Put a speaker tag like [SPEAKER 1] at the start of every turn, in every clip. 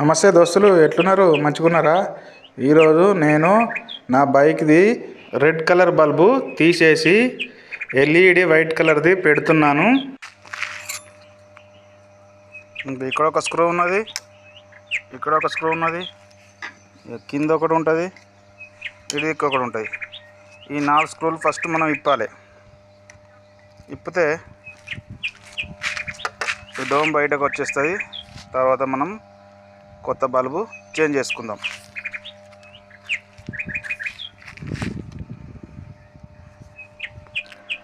[SPEAKER 1] నమస్తే దోస్తులు ఎట్లున్నారు? మంచుకున్నారా ఈరోజు నేను నా బైక్ది రెడ్ కలర్ బల్బు తీసేసి ఎల్ఈడి వైట్ కలర్ది పెడుతున్నాను. ఇక్కడ ఒక స్క్రూ ఉన్నది. ఇక్కడ ఒక స్క్రూ ఉన్నది. కింద ఒకటి ఉంటుంది. ఇది ఒకటి ఉంటుంది. ఈ నాలుగు స్క్రూలు ఫస్ట్ మనం ఇప్పాలి. ఇప్పితే డోమ్ బయటకు వచ్చేస్తుంది. తర్వాత మనం కొత్త బల్బు చేంజ్ చేసుకుందాం.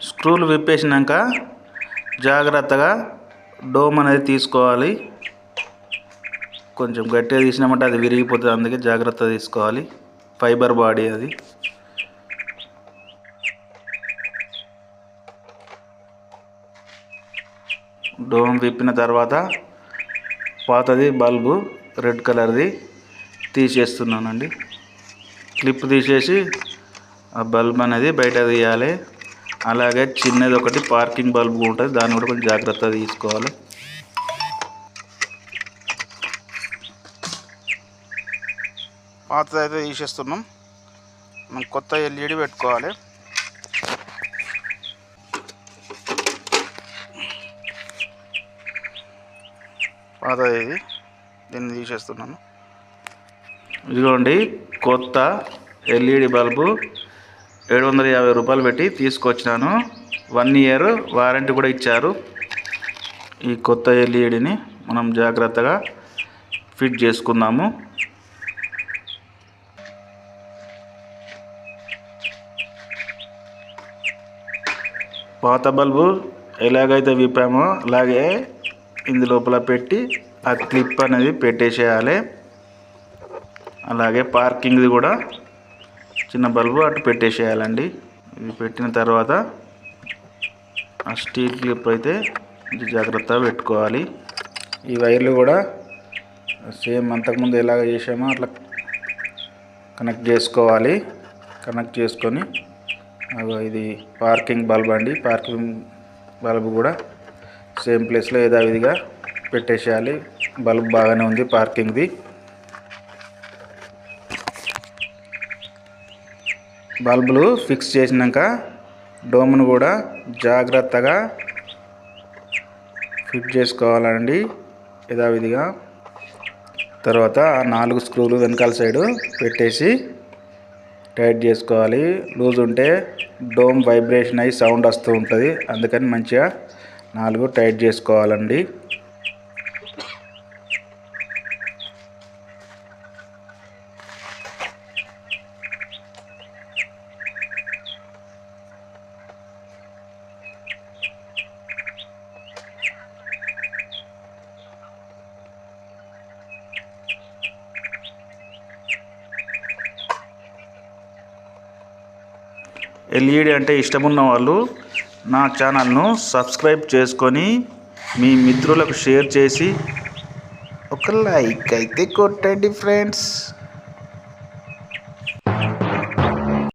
[SPEAKER 1] స్క్రూలు విప్పేసినాక జాగ్రత్తగా డోమ్ అనేది తీసుకోవాలి. కొంచెం గట్టిగా తీసినామంటే అది విరిగిపోతుంది అందుకే జాగ్రత్త తీసుకోవాలి. ఫైబర్ బాడీ అది. డోమ్ విప్పిన తర్వాత పాతది బల్బు రెడ్ కలర్ది తీసేస్తున్నానండి. క్లిప్ తీసేసి ఆ బల్బ్ అనేది బయట తీయాలి. అలాగే చిన్నది ఒకటి పార్కింగ్ బల్బ్ ఉంటుంది. దాన్ని కూడా కొంచెం జాగ్రత్తగా తీసుకోవాలి. పాతది అయితే తీసేస్తున్నాం. మనం కొత్త ఎల్ఈడి పెట్టుకోవాలి. పాతది ఇది. దీన్ని తీసేస్తున్నాను. ఇదిగోండి కొత్త ఎల్ఈడి బల్బు ఏడు వందల యాభై రూపాయలు పెట్టి తీసుకొచ్చినాను. వన్ ఇయర్ వారంటీ కూడా ఇచ్చారు. ఈ కొత్త ఎల్ఈడిని మనం జాగ్రత్తగా ఫిట్ చేసుకుందాము. పాత బల్బు ఎలాగైతే విప్పామో అలాగే ఇందు లోపల పెట్టి ఆ క్లిప్ అనేది పెట్టేసేయాలి. అలాగే పార్కింగ్ది కూడా చిన్న బల్బు అటు పెట్టేసేయాలండి. ఇది పెట్టిన తర్వాత ఆ స్టీల్ క్లిప్ అయితే జాగ్రత్తగా పెట్టుకోవాలి. ఈ వైర్లు కూడా సేమ్ అంతకుముందు ఎలాగ చేసామో అట్లా కనెక్ట్ చేసుకోవాలి. కనెక్ట్ చేసుకొని ఇది పార్కింగ్ బల్బ్ అండి. పార్కింగ్ బల్బ్ కూడా సేమ్ ప్లేస్లో యథావిధిగా పెట్టేసేయాలి. బల్బ్ బాగానే ఉంది పార్కింగ్ది. బల్బులు ఫిక్స్ చేసినాక డోమ్ను కూడా జాగ్రత్తగా ఫిట్ చేసుకోవాలండి. యథావిధిగా. తర్వాత ఆ నాలుగు స్క్రూలు వెనకాల సైడు పెట్టేసి టైట్ చేసుకోవాలి. లూజ్ ఉంటే డోమ్ వైబ్రేషన్ అయ్యి సౌండ్ వస్తూ ఉంటుంది. అందుకని మంచిగా నాలుగు టైట్ చేసుకోవాలండి. ఎల్ఈడి అంటే ఇష్టమున్న వాళ్ళు నా ఛానల్ను సబ్స్క్రైబ్ చేసుకొని మీ మిత్రులకు షేర్ చేసి ఒక లైక్ అయితే కొట్టండి ఫ్రెండ్స్.